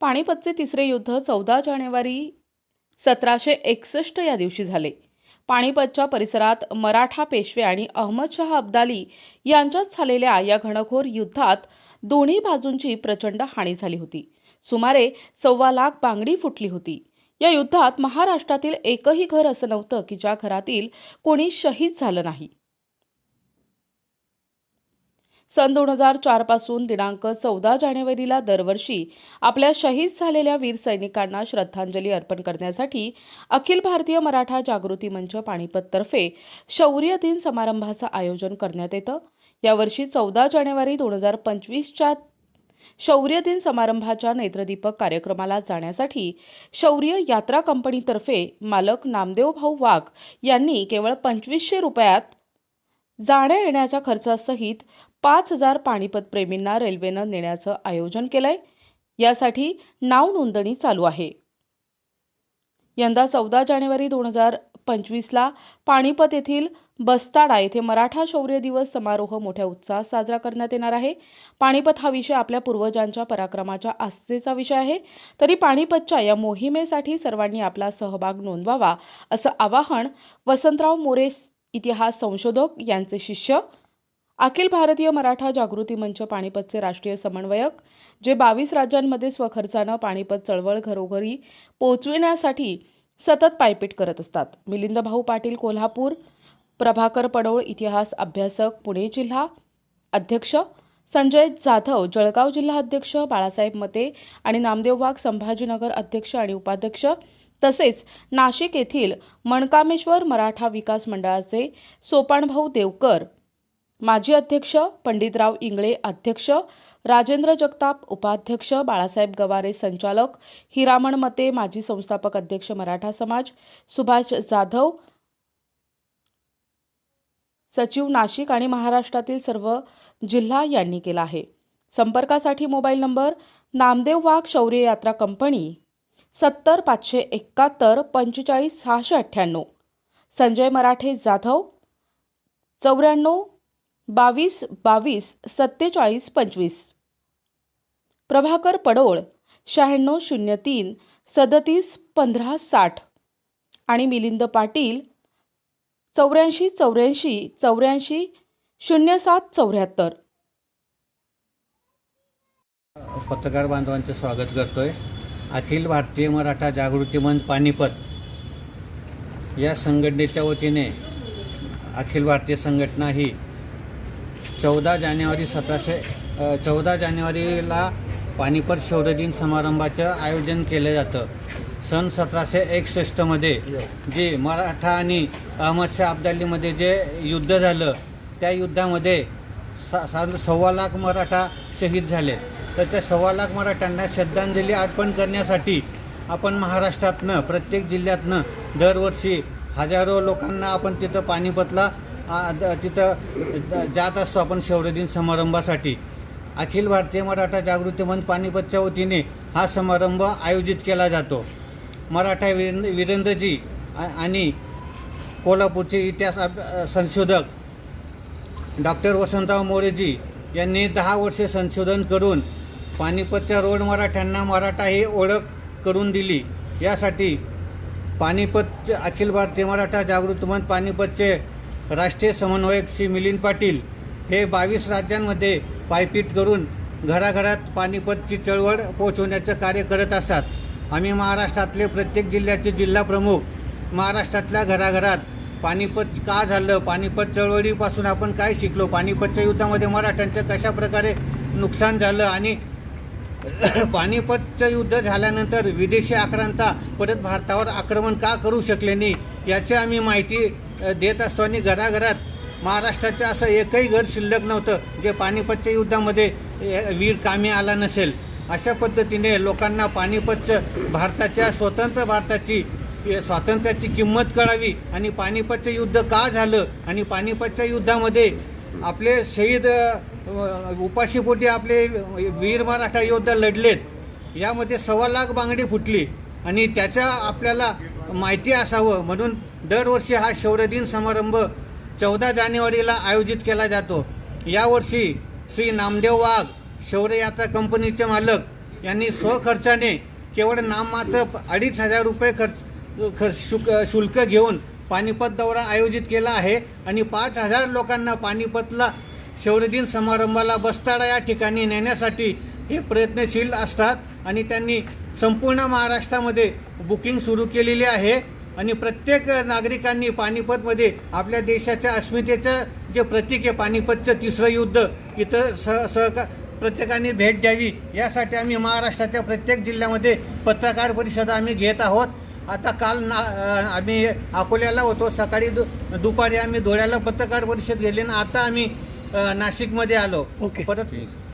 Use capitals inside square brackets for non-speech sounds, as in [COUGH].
पाणिपतचे तिसरे युद्ध चौदा जानेवारी सतराशे एकसष्ट या दिवशी झाले. पाणिपतच्या परिसरात मराठा पेशवे आणि अहमदशाह अब्दाली यांच्यात झालेल्या या घणघोर युद्धात दोन्ही बाजूंची प्रचंड हानी झाली होती. सुमारे सव्वा लाख बांगडी फुटली होती. या युद्धात महाराष्ट्रातील एकही घर असं नव्हतं की ज्या घरातील कोणी शहीद झालं नाही. सन दोन हजार चारपासून दिनांक चौदा जानेवारीला दरवर्षी आपल्या शहीद झालेल्या वीर सैनिकांना श्रद्धांजली अर्पण करण्यासाठी अखिल भारतीय मराठा जागृती मंच पाणीपततर्फे शौर्य दिन समारंभाचं आयोजन करण्यात येतं. यावर्षी चौदा जानेवारी दोन हजार पंचवीसच्या शौर्य दिन समारंभाच्या नेत्रदीपक कार्यक्रमाला जाण्यासाठी शौर्य यात्रा कंपनीतर्फे मालक नामदेव भाऊ वाघ यांनी केवळ पंचवीसशे रुपयात जाण्या येण्याच्या खर्चासहित पाच हजार पाणीपत प्रेमींना रेल्वेनं नेण्याचं आयोजन केलंय. यासाठी नाव नोंदणी चालू आहे. यंदा चौदा जानेवारी दोन हजार पंचवीसला पाणीपत येथील बस्ताडा येथे मराठा शौर्य दिवस समारोह मोठ्या उत्साहात साजरा करण्यात येणार आहे. पाणीपत हा विषय आपल्या पूर्वजांच्या पराक्रमाच्या आस्थेचा विषय आहे. तरी पाणीपतच्या या मोहिमेसाठी सर्वांनी आपला सहभाग नोंदवावा असं आवाहन वसंतराव मोरे इतिहास संशोधक यांचे शिष्य अखिल भारतीय मराठा जागृती मंच पाणीपतचे राष्ट्रीय समन्वयक जे बावीस राज्यांमध्ये स्वखर्चानं पाणीपत चळवळ घरोघरी पोचविण्यासाठी सतत पायपीट करत असतात. मिलिंद भाऊ पाटील कोल्हापूर प्रभाकर पडोळ इतिहास अभ्यासक पुणे जिल्हा अध्यक्ष संजय जाधव जळगाव जिल्हा अध्यक्ष बाळासाहेब मते आणि नामदेव वाघ संभाजीनगर अध्यक्ष आणि उपाध्यक्ष तसेच नाशिक येथील मणकामेश्वर मराठा विकास मंडळाचे सोपाणभाऊ देवकर माजी अध्यक्ष पंडितराव इंगळे अध्यक्ष राजेंद्र जगताप उपाध्यक्ष बाळासाहेब गवारे संचालक हिरामण मते माजी संस्थापक अध्यक्ष मराठा समाज सुभाष जाधव सचिव नाशिक आणि महाराष्ट्रातील सर्व जिल्हा यांनी केला आहे. संपर्कासाठी मोबाईल नंबर नामदेव वाघ शौर्य यात्रा कंपनी सत्तर पाचशे एकाहत्तर पंचेचाळीस सहाशे अठ्ठ्याण्णव संजय मराठे जाधव चौऱ्याण्णव बावीस बावीस सत्तेचाळीस पंचवीस. प्रभाकर पडोळ शहाण्णव शून्य तीन सदतीस पंधरा साठ. आणि मिलिंद पाटील चौऱ्याऐंशी चौऱ्याऐंशी चौऱ्याऐंशी शून्य सात चौऱ्याहत्तर. पत्रकार बांधवांचं स्वागत करतोय. अखिल भारतीय मराठा जागृती मंच पानिपत या संघटनेच्या वतीने अखिल भारतीय संघटना ही चौदा जानेवारी सतराशे चौदा जानेवारीला पानिपत शौर्य दिन समारंभाचं आयोजन केलं जातं. सन सतराशे एकसष्टमध्ये जे मराठा आणि अहमदशाह अब्दालीमध्ये जे युद्ध झालं त्या युद्धामध्ये सा सा सव्वा लाख मराठा शहीद झाले. तर त्या सव्वा लाख मराठ्यांना श्रद्धांजली अर्पण करण्यासाठी आपण महाराष्ट्रातनं प्रत्येक जिल्ह्यातनं दरवर्षी हजारो लोकांना आपण तिथं पानिपतला तिथं जात असतो आपण शौर्यदिन समारंभासाठी. अखिल भारतीय मराठा जागृती मंच पानिपतच्या वतीने हा समारंभ आयोजित केला जातो. मराठा वीरेंद्र वीरेंद्रजी आणि कोल्हापूरचे इतिहास संशोधक डॉक्टर वसंतराव मोरेजी यांनी दहा वर्षे संशोधन करून पानिपतच्या रोड मराठ्यांना मराठा ही ओळख करून दिली. यासाठी पानिपतचे अखिल भारतीय मराठा जागृत मंच पानिपतचे राष्ट्रीय समन्वयक श्री मिलिंद पाटील हे बावीस राज्यांमध्ये पायपीट करून घराघरात पानिपतची चळवळ पोहोचवण्याचं कार्य करत असतात. आम्ही महाराष्ट्रातले प्रत्येक जिल्ह्याचे जिल्हा प्रमुख. महाराष्ट्रातल्या घराघरात पानिपत का झालं? पानिपत चळवळीपासून आपण काय शिकलो? पानिपतच्या युद्धामध्ये मराठ्यांचं कशा प्रकारे नुकसान झालं आणि [CLEARS THROAT] पानिपतचं युद्ध झाल्यानंतर विदेशी आक्रांता परत भारतावर आक्रमण का करू शकले नाही? याची आम्ही माहिती देत असतो आणि घराघरात महाराष्ट्राचं असं एकही घर शिल्लक नव्हतं जे पानिपतच्या युद्धामध्ये वीर कामी आला नसेल. अशा पद्धतीने लोकांना पानिपतचं भारताच्या स्वतंत्र भारताची स्वातंत्र्याची किंमत कळावी आणि पानिपतचं युद्ध का झालं आणि पानिपतच्या युद्धामध्ये आपले शहीद उपाशीपोटी आपले वीर मराठा योद्धा लढलेत यामध्ये सव्वा लाख बांगडी फुटली. आणि त्याच्या आपल्याला माहिती असावं म्हणून दरवर्षी हा शौर्यदिन समारंभ चौदा जानेवारीला आयोजित केला जातो. यावर्षी श्री नामदेव वाघ शौर्ययात्रा कंपनीचे मालक यांनी स्वखर्चाने केवळ नाममात्र अडीच हजार रुपये खर्च खर्च शुक शुल्क घेऊन पानिपत दौरा आयोजित केला आहे आणि पाच हजार लोकांना पानिपतला शौर्यदिन समारंभाला बस्ताडा या ठिकाणी नेण्यासाठी हे प्रयत्नशील असतात. आणि त्यांनी संपूर्ण महाराष्ट्रामध्ये बुकिंग सुरू केलेली आहे. आणि प्रत्येक नागरिकांनी पानिपतमध्ये आपल्या देशाच्या अस्मितेचं जे प्रतीक आहे पानिपतचं तिसरं युद्ध इथं सह सहका प्रत्येकाने भेट द्यावी. यासाठी आम्ही महाराष्ट्राच्या प्रत्येक जिल्ह्यामध्ये पत्रकार परिषदा आम्ही घेत आहोत. आता काल ना आम्ही अकोल्याला होतो. सकाळी दु दुपारी आम्ही धुळ्याला पत्रकार परिषद गेली आणि आता आम्ही नाशिकमध्ये आलो. ओके. परत